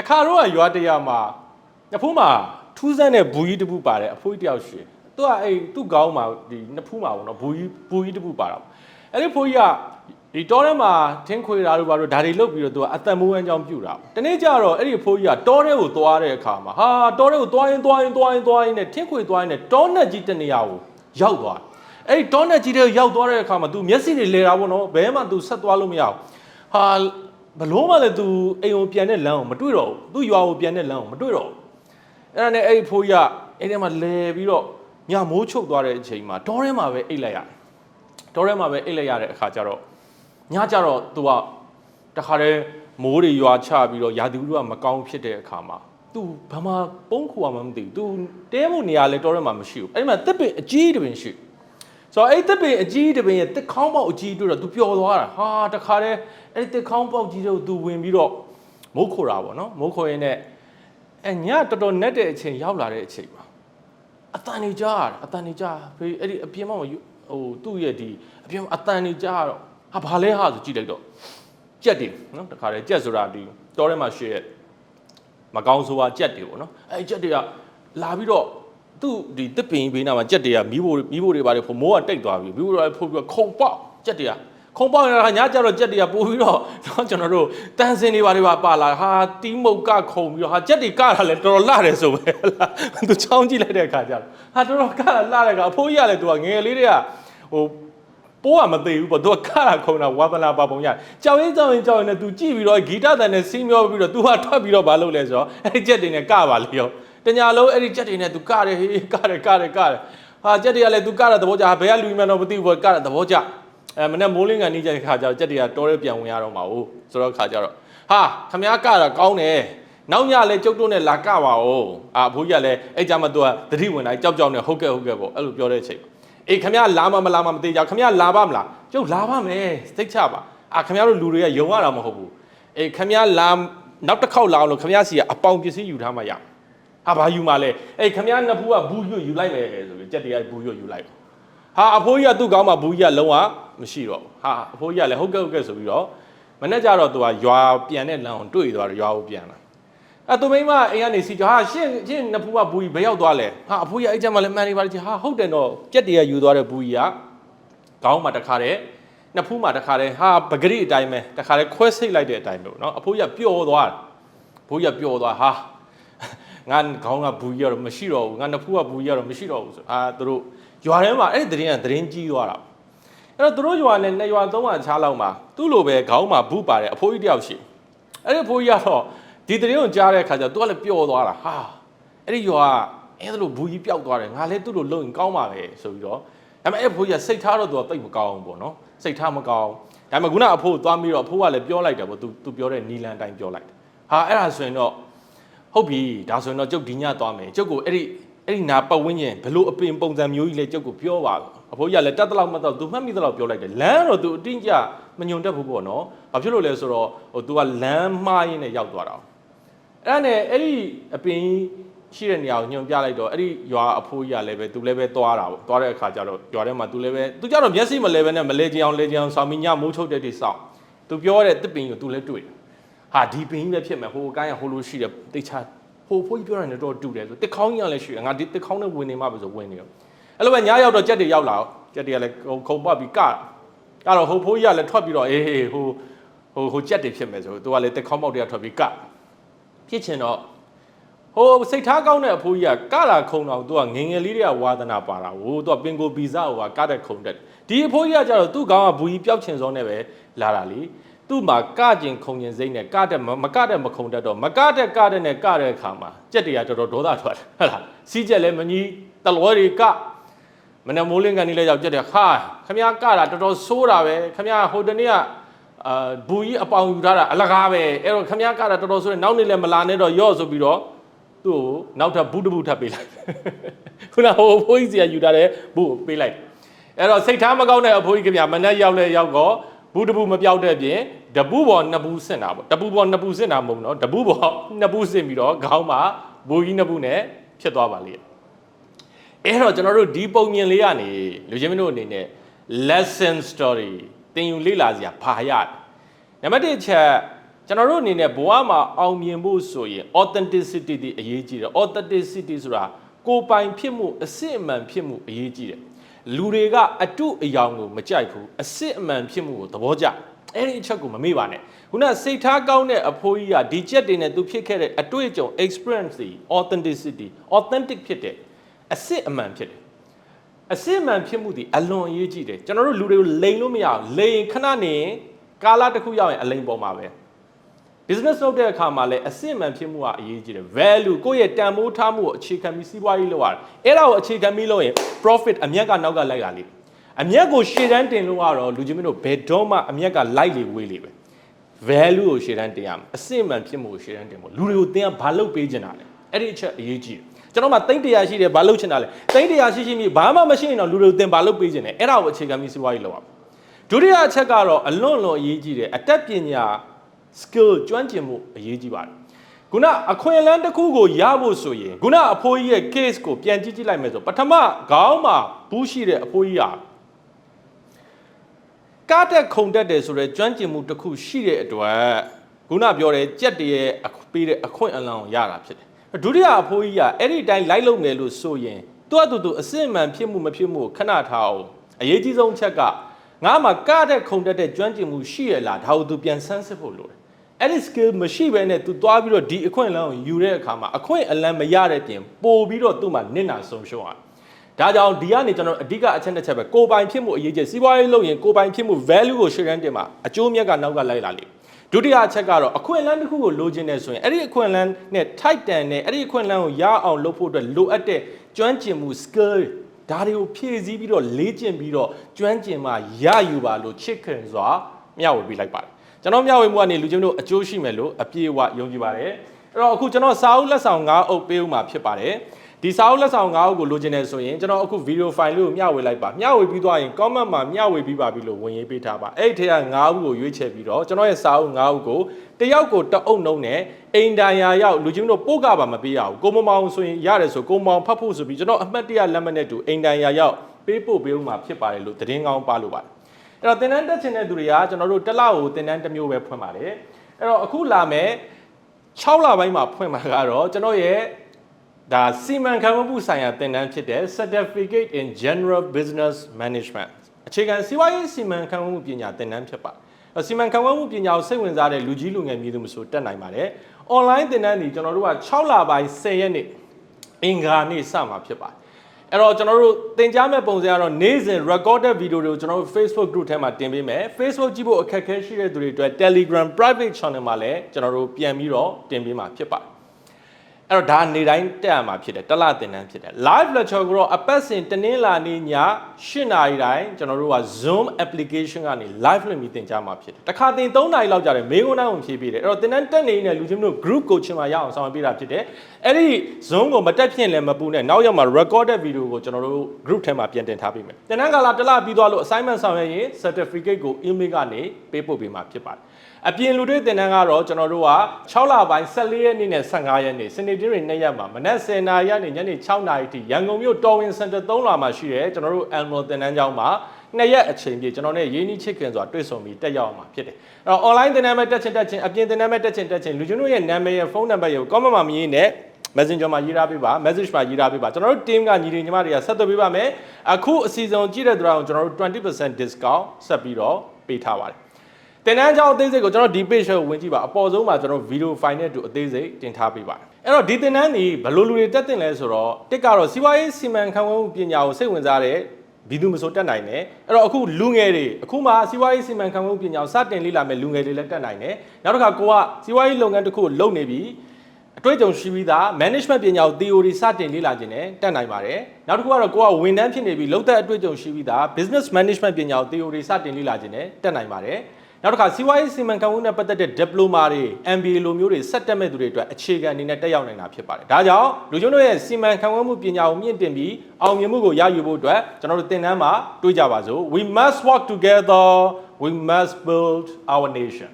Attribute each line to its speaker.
Speaker 1: တခါတော့ရွာတရမှာအဖိုးမှာထူးဆန်းတဲ့ဘူကြီးတစ်ခုပါတယ်အဖိုးကြီးတယောက်ရှင်သူကအဲ့သူ့ကောင်းမှာဒီနှစ်ဖူးမှာပေါ့နော်ဘူကြီးဘူကြီးတစ်ခုပါတာပေါ့အဲ့ဒီဖိုးကြီးကဒီတောထဲမှာထင်းခွေတာတို့ဘာလို့ဒါတွေလုတ်ပြီးတော့သူကအတန်မိုးအန်းကြောင်းပြူတာပေါ့တနေ့ကျတော့အဲ့ဒီဖိုးကြီးကတောထဲကိုသွားတဲ့အခါမှာဟာတောထဲကိုသွားရင်သွားရင်သွားရင်သွားရင်နဲ့ထင်းခွေသွားရင်နဲ့တောနဲ့ကြီးတနေရာကိုရောက်သွားတယ်အဲ့ဒီတောနဲ့ကြီးတဲ့ရောက်သွားတဲ့အခါမှာ तू မျက်စိတွေလဲတာပေါ့နော်ဘဲမှ तू ဆက်သွားလို့မရဘူးဟာ ဘလို့မှလည်း तू အိမ်ကိုပြန်တဲ့လမ်းကိုမတွေ့တော့ဘူးသူရွာကိုပြန်တဲ့လမ်းကိုမတွေ့တော့ဘူးအဲ့ဒါနဲ့အဲ့ဒီဖိုးကြီးကအဲ့ဒီမှာလဲပြီးတော့ညမိုးချုပ်သွားတဲ့အချိန်မှာတောထဲမှာပဲအိတ်လိုက်ရတယ်တောထဲမှာပဲအိတ်လိုက်ရတဲ့အခါကျတော့ညကျတော့ तू ကတခါတည်းမိုးတွေရွာချပြီးတော့ရာသီဥတုကမကောင်းဖြစ်တဲ့အခါမှာ तू ဘာမှပုံးခူအောင်မသိဘူး तू တဲဖို့နေရာလဲတောထဲမှာမရှိဘူးအဲ့ဒီမှာတစ်ပင်အကြီးတစ်ပင်ရှိတယ် ဆိုတော့အဲ့တစ်ပင်အကြီးတစ်ပင်ရဲ့တစ်ခေါင်းပေါက်အကြီးတွေ့တော့ तू ပျော်သွားတာဟာတခါတည်းအဲ့ဒီတစ်ခေါင်းပေါက်ကြီးတော့ तू ဝင်ပြီးတော့မုတ်ခိုတာပေါ့နော်မုတ်ခိုရင်နဲ့အညတော်တော်နဲ့တဲ့အချိန်ရောက်လာတဲ့အချိန်မှာအတန်နေကြားရတာအတန်နေကြားဖေးအဲ့ဒီအပြင်မှာဟိုသူ့ရဲ့ဒီအပြင်မှာအတန်နေကြားရတော့ဟာဘာလဲဟာဆိုကြည့်လိုက်တော့ကြက်တယ်နော်တခါတည်းကြက်ဆိုတာဒီတောထဲမှာရှိရဲ့မကောင်းဆိုတာကြက်တွေပေါ့နော်အဲ့ကြက်တွေကလာပြီးတော့ သူ့ဒီတစ်ပင်ဘေးနားမှာကြက်တွေကမီးဖို့မီးဖို့တွေပါတယ်ဖို့မိုးကတိတ်သွားပြီမီးဖို့တွေဖို့ပြီးတော့ခုံပေါက်ကြက်တွေကခုံပေါက်နေတာကညကျတော့ကြက်တွေကပို့ပြီးတော့တော့ကျွန်တော်တို့တန်စင်တွေပါတွေပါပါလာဟာတီးမုတ်ကခုံပြီးတော့ဟာကြက်တွေကတာလဲတော်တော်လှတယ်ဆိုပဲလားသူချောင်းကြည့်လိုက်တဲ့အခါကျတော့ဟာတော်တော်ကတာလှတဲ့ကအဖိုးကြီးကလည်းသူကငယ်လေးတွေကဟိုပိုးကမသေးဘူးပေါ့သူကခါတာခုံတာဝါသနာပါပုံရကြောင်ရင်းကြောင်ရင်းကြောင်ရင်းနဲ့ तू ကြည့်ပြီးတော့ဂီတတန်နဲ့စီးမျောပြီးတော့ तू ဟာထွက်ပြီးတော့မလုပ်လဲဆိုတော့အဲ့ဒီကြက်တွေနဲ့ကပါလေရော တညာလုံးအဲ့ဒီကြက်တွေနဲ့ तू ကတယ်ဟေးကတယ်ကတယ်ကတယ်ဟာကြက်တွေကလည်း तू ကတဲ့သဘောကြဘယ်ကလူမှန်းတော့မသိဘူးပေါ့ကတဲ့သဘောကြအဲမနေ့မိုးလင်းကန်နေကြတဲ့ခါကျတော့ကြက်တွေကတောထဲပြန်ဝင်ရတော့မှာ哦ဆိုတော့ခါကျတော့ဟာခမ ्या ကတာကောင်းတယ်နောက်ညလဲကျုပ်တို့နဲ့လာကပါဦးအာအဖိုးကြီးကလည်းအဲ့ကြမှာ तू ကသတိဝင်တိုင်းကြောက်ကြောက်နဲ့ဟုတ်ကဲ့ဟုတ်ကဲ့ပေါ့အဲ့လိုပြောတဲ့အချိန် အေးခမရလာမမလာမမသိကြခမရလာပါမလားကျုပ်လာပါမယ်စိတ်ချပါအာခမရတို့လူတွေကယုံရတာမဟုတ်ဘူးအေးခမရလာနောက်တစ်ခေါက်လာအောင်လို့ခမရစီကအပေါင်ပစ္စည်းယူထားမှရ ဟာဘာယူမှလဲအေးခမရနှစ်ဖူးကဘူးရွတ်ယူလိုက်မယ်ဆိုပြီးကြက်တွေကဘူးရွတ်ယူလိုက်ဟာအဖိုးကြီးကသူ့ကောင်းမှာဘူးကြီးကလုံးဝမရှိတော့ဘူးဟာအဖိုးကြီးကလည်းဟုတ်ကဲ့ဟုတ်ကဲ့ဆိုပြီးတော့မနေ့ကျတော့သူကရွာပြန်တဲ့လမ်းကိုတွေ့သွားတယ်ရွာကိုပြန်လာအဲ့သူမိမအိမ်ကနေစီကြဟာရှင့်ရှင့်နဖူးကဘူးကြီးဘယ်ရောက်သွားလဲဟာအဖိုးကြီးအဲ့ကျမှလည်းမှန်နေပါလိမ့်ချင်ဟာဟုတ်တယ်တော့ကြက်တရယူသွားတဲ့ဘူးကြီးကခေါင်းမှာတခါတည်းနှစ်ဖူးမှာတခါတည်းဟာပဂရိအတိုင်းပဲတခါတည်းခွဲစိတ်လိုက်တဲ့အတိုင်းပဲပေါ့နော်အဖိုးကြီးကပျော်သွားတယ်ဘိုးကြီးကပျော်သွားဟာ ငါခေါင်းကဘူးကြီးကတော့မရှိတော့ဘူးငါနှစ်ဖူးကဘူးကြီးကတော့မရှိတော့ဘူးဆိုအာသူတို့ရွာထဲမှာအဲ့ဒီသတင်းကသတင်းကြီးသွားတာအဲ့တော့သူတို့ရွာနဲ့နှစ်ရွာသုံးရွာချားလောက်မှာသူ့လိုပဲခေါင်းမှာဘူးပါတယ်အဖိုးကြီးတယောက်ရှိအဲ့ဒီအဖိုးကြီးကတော့ဒီသတင်းကိုကြားတဲ့အခါကျသူကလည်းပျော်သွားတာဟာအဲ့ဒီရွာကအဲ့လိုဘူးကြီးပျောက်သွားတယ်ငါလည်းသူ့လိုလုံရင်ကောင်းပါပဲဆိုပြီးတော့ဒါပေမဲ့အဲ့ဖိုးကြီးကစိတ်ထားတော့သူကတိတ်မကောင်းဘူးပေါ့နော်စိတ်ထားမကောင်းဒါပေမဲ့ခုနအဖိုးသွားပြီးတော့အဖိုးကလည်းပြောလိုက်တယ်ပေါ့သူသူပြောတဲ့နီလန်တိုင်းပြောလိုက်တယ်ဟာအဲ့ဒါဆိုရင်တော့ ဟုတ်ပြီဒါဆိုရင်တော့ကျုပ်ဒီညသွားမယ်ကျုပ်ကိုအဲ့ဒီအဲ့ဒီနာပတ်ဝန်းကျင်ဘလို့အပင်ပုံစံမျိုးကြီးလဲကျုပ်ကိုပြောပါအဖိုးကြီးကလည်းတက်တလောက်မတက်သူမှတ်မိတလောက်ပြောလိုက်တယ်လမ်းတော့သူအတင်းကျမညုံတက်ဘူးပေါ့နော်ဘာဖြစ်လို့လဲဆိုတော့ဟိုသူကလမ်းမှားရင်းနဲ့ရောက်သွားတာအဲ့ဒါနဲ့အဲ့ဒီအပင်ရှိတဲ့နေရာကိုညွန်ပြလိုက်တော့အဲ့ဒီရွာအဖိုးကြီးကလည်းပဲသူလည်းပဲသွားတာပေါ့သွားတဲ့အခါကျတော့ရွာထဲမှာသူလည်းပဲသူကျတော့မျက်စိမလဲပဲနဲ့မလဲကြအောင်လဲကြအောင်ဆောင်းပြီးညမိုးချုပ်တဲ့တိဆောက်သူပြောတဲ့တစ်ပင်ကိုသူလည်းတွေ့တယ် ဟာဒီပင်ကြီးပဲဖြစ်မယ်ဟိုကိုင်းကဟိုလိုရှိတယ်တိတ်ချဟိုဖိုးကြီးပြောတာနဲ့တော့တူတယ်ဆိုတစ်ခေါင်းကြီးကလည်းရှိတယ်ငါဒီတစ်ခေါင်းနဲ့ဝင်နေမှပဲဆိုဝင်နေရောအဲ့လိုပဲညရောက်တော့ကြက်တွေရောက်လာကြက်တွေကလည်းခုံပတ်ပြီးကကတော့ဟိုဖိုးကြီးကလည်းထွက်ပြီးတော့အေးဟေးဟိုဟိုဟိုကြက်တွေဖြစ်မယ်ဆိုသူကလည်းတစ်ခေါင်းပေါက်တွေကထွက်ပြီးကဖြစ်ချင်တော့ဟိုစိတ်ထားကောင်းတဲ့အဖိုးကြီးကကလာခုံတော့သူကငငယ်လေးတွေကဝါသနာပါတာဟိုသူကပင်ကိုဗီဇဟိုကကတဲ့ခုံတက်ဒီအဖိုးကြီးကကြတော့သူ့ကောင်းကဘူကြီးပျောက်ချင်စောနဲ့ပဲလာတာလी သူ့မှာကကြင်ခုံကျင်စိတ်နဲ့ကတဲ့မကတဲ့မခုံတတ်တော့မကတဲ့ကတဲ့နဲ့ကတဲ့အခါမှာကြက်တရားတော်တော်ဒေါသထွက်တယ်ဟုတ်လားစီးကြက်လည်းမကြီးတလွဲတွေကမနမိုးလင်းကန်နေလဲရောက်ကြက်တယ်ဟာခမရကတာတော်တော်ဆိုးတာပဲခမရဟိုတနေ့ကအာဘူကြီးအပေါင်ယူထားတာအလကားပဲအဲ့တော့ခမရကတာတော်တော်ဆိုးတယ်နောက်နေ့လည်းမလာနဲ့တော့ရော့ဆိုပြီးတော့သူ့ကိုနောက်ထပ်ဘူးတဘူးထပ်ပေးလိုက်ခုနဟိုဘိုးကြီးစီကယူထားတယ်ဘူးပေးလိုက်အဲ့တော့စိတ်ထားမကောင်းတဲ့အဖိုးကြီးခင်ဗျာမနဲ့ရောက်လဲရောက်တော့ဘူးတဘူးမပြောက်တဲ့ပြင် တပူးပေါ်နှစ်ဘူးစင်တာပေါ့တပူးပေါ်နှစ်ဘူးစင်တာမဟုတ်ဘူးနော်တပူးပေါ်နှစ်ဘူးစင်ပြီးတော့ခေါင်းမှာဘူးကြီးနှစ်ဘူးနဲ့ဖြစ်သွားပါလိမ့်အဲ့တော့ကျွန်တော်တို့ဒီပုံမြင်လေးကနေလူချင်းမင်းတို့အနေနဲ့ lesson story သင်ယူလေ့လာစရာဘာရတယ်နံပါတ်1ချက်ကျွန်တော်တို့အနေနဲ့ဘဝမှာအောင်မြင်ဖို့ဆိုရင် authenticity တည်အရေးကြီးတယ် authenticity ဆိုတာကိုယ်ပိုင်ဖြစ်မှုအစစ်အမှန်ဖြစ်မှုအရေးကြီးတယ် လူတွေကအတုအယောင်ကိုမကြိုက်ဘူးအစစ်အမှန်ဖြစ်မှုကိုသဘောကျအဲ့ဒီအချက်ကိုမမေ့ပါနဲ့ခုနစိတ်ထားကောင်းတဲ့အဖိုးကြီးကဒီချက်တွေနဲ့သူဖြစ်ခဲ့တဲ့အတွေ့အကြုံ experience တွေ authenticity authentic ဖြစ်တဲ့အစစ်အမှန်ဖြစ်တယ်အစစ်အမှန်ဖြစ်မှုဒီအလွန်အရေးကြီးတယ်ကျွန်တော်တို့လူတွေကိုလိန်လို့မရအောင်လိန်ခဏနေရင်ကာလတစ်ခုရောက်ရင်အလိန်ပေါ်မှာပဲ business လုပ်တဲ့အခါမှာလည်းအစစ်အမှန်ဖြစ်မှုကအရေးကြီးတယ် value ကိုယ့်ရဲ့တန်ဖိုးထားမှုကိုအခြေခံပြီးစီးပွားရေးလုပ်ရတယ်အဲ့ဒါကိုအခြေခံပြီးလုပ်ရင် profit အမြက်ကနောက်ကလိုက်တာလေအမြက်ကိုရှေ့တန်းတင်လို့ကတော့လူချင်းမင်းတို့ဘယ်တော့မှအမြက်ကလိုက်လေဝေးလေပဲ value ကိုရှေ့တန်းတင်ရမယ်အစစ်အမှန်ဖြစ်မှုကိုရှေ့တန်းတင်ဖို့လူတွေကိုသင်ကဘာလုပ်ပေးချင်တာလဲအဲ့ဒီအချက်အရေးကြီးတယ်ကျွန်တော်မှတိတ်တရားရှိတယ်ဘာလုပ်ချင်တာလဲတိတ်တရားရှိရှိမိဘာမှမရှိရင်တော့လူတွေကိုသင်ဘာလုပ်ပေးချင်တယ်အဲ့ဒါကိုအခြေခံပြီးစီးပွားရေးလုပ်ရမယ်ဒုတိယအချက်ကတော့အလွန်လွန်အရေးကြီးတယ်အတတ်ပညာ skill ကျွမ်းကျင်မှုအရေးကြီးပါတယ်ခုနအခွင့်အလမ်းတစ်ခုကိုရဖို့ဆိုရင်ခုနအဖိုးကြီးရဲ့ case ကိုပြန်ကြည့်ကြည့်လိုက်မယ်ဆိုပထမခေါင်းမှာဘူးရှိတဲ့အဖိုးကြီးဟာကားတက်ခုံတက်တယ်ဆိုတော့ကျွမ်းကျင်မှုတစ်ခုရှိတဲ့အတွက်ခုနပြောတဲ့ကြက်တရဲ့အပေးတဲ့အခွင့်အလမ်းကိုရတာဖြစ်တယ်ဒုတိယအဖိုးကြီးကအဲ့ဒီတိုင်းလိုက်လုံမယ်လို့ဆိုရင်သူ့အတူတူအစစ်အမှန်ဖြစ်မှုမဖြစ်မှုကိုခဏထားအောင်အရေးကြီးဆုံးချက်ကငါမှကားတက်ခုံတက်တဲ့ကျွမ်းကျင်မှုရှိရလားဒါကိုသူပြန်ဆန်းစစ်ဖို့လိုတယ် အဲ့ဒီ skill မရှိဘဲနဲ့ तू သွားပြီးတော့ဒီအခွင့်အလမ်းကိုယူတဲ့အခါမှာအခွင့်အလမ်းမရတဲ့ပြင်ပို့ပြီးတော့သူ့မှာနစ်နာဆုံးရှုံးရတယ်ဒါကြောင့်ဒီကနေကျွန်တော်အဓိကအချက်တစ်ချက်ပဲကိုယ်ပိုင်ဖြစ်မှုအရေးကြီးစီးပွားရေးလုပ်ရင်ကိုယ်ပိုင်ဖြစ်မှု value ကိုရှေ့တန်းတင်မှာအကျိုးမြတ်ကနောက်ကလိုက်လာလိမ့်ဒုတိယအချက်ကတော့အခွင့်အလမ်းတစ်ခုကိုလိုချင်တယ်ဆိုရင်အဲ့ဒီအခွင့်အလမ်းနဲ့ tight တန်နဲ့အဲ့ဒီအခွင့်အလမ်းကိုရအောင်လုပ်ဖို့အတွက်လိုအပ်တဲ့ကျွမ်းကျင်မှု skill ဒါတွေကိုဖြည့်ဆည်းပြီးတော့လေ့ကျင့်ပြီးတော့ကျွမ်းကျင်မှရယူပါလို့ချစ်ခင်စွာမျှဝေပေးလိုက်ပါတယ် ကျွန်တော်မျှဝေမှုကနေလူချင်းတို့အကျိုးရှိမယ်လို့အပြည့်အဝယုံကြည်ပါတယ်အဲ့တော့အခုကျွန်တော်စာအုပ်လက်ဆောင်၅အုပ်ပေးဦးမှာဖြစ်ပါတယ်ဒီစာအုပ်လက်ဆောင်၅အုပ်ကိုလိုချင်တယ်ဆိုရင်ကျွန်တော်အခုဗီဒီယိုဖိုင်လေးကိုမျှဝေလိုက်ပါမျှဝေပြီးသွားရင် comment မှာမျှဝေပြီးပါပြီလို့ဝင်ရေးပေးထားပါအဲ့ဒီထဲက၅အုပ်ကိုရွေးချယ်ပြီးတော့ကျွန်တော်ရဲ့စာအုပ်၅အုပ်ကိုတယောက်ကိုတအုပ်နှုံးနဲ့အိမ်တန်ရာရောက်လူချင်းတို့ပို့ကပါမပေးရဘူးကိုမမောင်ဆိုရင်ရတယ်ဆိုကိုမောင်ဖတ်ဖို့ဆိုပြီးကျွန်တော်အမှတ်တရလက်မှတ်နဲ့တူအိမ်တန်ရာရောက်ပေးပို့ပေးဦးမှာဖြစ်ပါတယ်လို့သတင်းကောင်းပါလို့ပါတယ် အဲ့တော့တင်တန်းတက်ချင်တဲ့သူတွေကကျွန်တော်တို့တစ်လကိုတင်တန်းတစ်မျိုးပဲဖွင့်ပါတယ်အဲ့တော့အခုလာမယ်6လပိုင်းမှာဖွင့်မှာကတော့ကျွန်တော်ရဲ့ဒါစီမံခန့်ခွဲမှုဆိုင်ရာသင်တန်းဖြစ်တဲ့ Certificate in General Business Management အခြေခံစီးပွားရေးစီမံခန့်ခွဲမှုပညာသင်တန်းဖြစ်ပါတယ်အဲ့စီမံခန့်ခွဲမှုပညာကိုစိတ်ဝင်စားတဲ့လူကြီးလူငယ်မျိုးသူမဆိုတက်နိုင်ပါတယ်။ online သင်တန်းဒီကျွန်တော်တို့က6လပိုင်း10ရက်နေ့အင်္ဂါနေ့စမှာဖြစ်ပါတယ်။ အဲ့တော့ကျွန်တော်တို့သင်ကြားမဲ့ပုံစံကတော့နေ့စဉ် recorded video တွေကိုကျွန်တော်တို့ Facebook group ထဲမှာတင်ပေးမယ်။ Facebook ကြည့်ဖို့အခက်အခဲရှိတဲ့သူတွေအတွက် Telegram private channel မှာလည်းကျွန်တော်တို့ပြန်ပြီးတော့တင်ပေးမှာဖြစ်ပါတယ် အဲ့တော့ဒါနေတိုင်းတက်ရမှာဖြစ်တယ်တလသင်တန်းဖြစ်တယ် live lecture ကိုတော့အပတ်စဉ်တနင်္လာနေ့ည8နာရီတိုင်းကျွန်တော်တို့က Zoom application ကနေ live လွှင့်ပြီးသင်ကြားမှာဖြစ်တယ်တခါသင်3နာရီလောက်ကြာတယ်မေးခွန်းတိုင်းကိုဖြေပေးတယ်အဲ့တော့သင်တန်းတက်နေနေလူချင်းတို့ group coaching မှာရအောင်ဆောင်ရွက်ပေးတာဖြစ်တယ်အဲ့ဒီ Zoom ကိုမတက်ဖြင့်လည်းမပူနဲ့နောက်ရောက်မှာ recorded video ကိုကျွန်တော်တို့ group ထဲမှာပြန်တင်ထားပေးမယ်သင်တန်းကာလတစ်လပြီးသွားလို့ assignment ဆောင်ရွက်ရင် certificate ကို email ကနေပေးပို့ပေးမှာဖြစ်ပါတယ် အပြင်လူတွေသင်တန်းကတော့ကျွန်တော်တို့က6လပိုင်း14ရက်နေ့နဲ့15ရက်နေ့စနေနေ့နေ့ရက်မှာမနက်10:00နာရီကနေညနေ6:00နာရီထိရန်ကုန်မြို့တော်ဝင်စင်တာ3လွာမှာရှိတဲ့ကျွန်တော်တို့ annual သင်တန်းကျောင်းမှာနှစ်ရက်အချိန်ပြည့်ကျွန်တော်နဲ့ရင်းနှီးချစ်ခင်စွာတွေ့ဆုံပြီးတက်ရောက်မှာဖြစ်တယ်။အဲ့တော့ online သင်တန်းမဲ့တက်ချင်တက်ချင်အပြင်သင်တန်းမဲ့တက်ချင်တက်ချင်လူချင်းတို့ရဲ့နာမည်ရဲ့ဖုန်းနံပါတ်ရဲ့ comment မှာမရေးနဲ့ Messenger မှာရေးထားပေးပါ message မှာရေးထားပေးပါကျွန်တော်တို့ team ကညီတွေညီမတွေကဆက်သွယ်ပေးပါမယ်အခုအစီအစဉ်ကြည့်တဲ့သူတွေကိုကျွန်တော်တို့20% discount ဆက်ပြီးတော့ပေးထားပါတယ် တင်တန်းကြောင်းအသေးစိတ်ကိုကျွန်တော်ဒီ page ကိုဝင်ကြည့်ပါအပေါ်ဆုံးမှာကျွန်တော် video file နဲ့အတူအသေးစိတ်တင်ထားပေးပါတယ်အဲ့တော့ဒီတင်တန်းဒီဘယ်လိုလူတွေတက်တင်လဲဆိုတော့တစ်ကတော့စီးပွားရေးစီမံခန့်ခွဲမှုပညာကိုစိတ်ဝင်စားတဲ့ဘီသူမဆိုတက်နိုင်တယ်အဲ့တော့အခုလူငယ်တွေအခုမှစီးပွားရေးစီမံခန့်ခွဲမှုပညာကိုစတင်လေ့လာမဲ့လူငယ်တွေလည်းတက်နိုင်တယ်နောက်တစ်ခါကိုကစီးပွားရေးလုပ်ငန်းတစ်ခုကိုလုပ်နေပြီအတွေ့အကြုံရှိပြီးသား management ပညာကို theory စတင်လေ့လာခြင်းနဲ့တက်နိုင်ပါတယ်နောက်တစ်ခုကတော့ကိုကဝန်ထမ်းဖြစ်နေပြီလုပ်တဲ့အတွေ့အကြုံရှိပြီးသား business management ပညာကို theory စတင်လေ့လာခြင်းနဲ့တက်နိုင်ပါတယ် နောက်တစ်ခါစီးပွားရေးစီမံခန့်ခွဲမှုနဲ့ပတ်သက်တဲ့ diploma တွေ MBA လိုမျိုးတွေဆက်တက်မဲ့သူတွေအတွက်အခြေခံအနေနဲ့တက်ရောက်နိုင်တာဖြစ်ပါတယ်။ဒါကြောင့်လူကျုံတို့ရဲ့စီမံခန့်ခွဲမှုပညာကိုမြင့်တင်ပြီးအောင်မြင်မှုကိုရယူဖို့အတွက်ကျွန်တော်တို့သင်တန်းမှာတွေးကြပါစို့ We must work together we must build our nation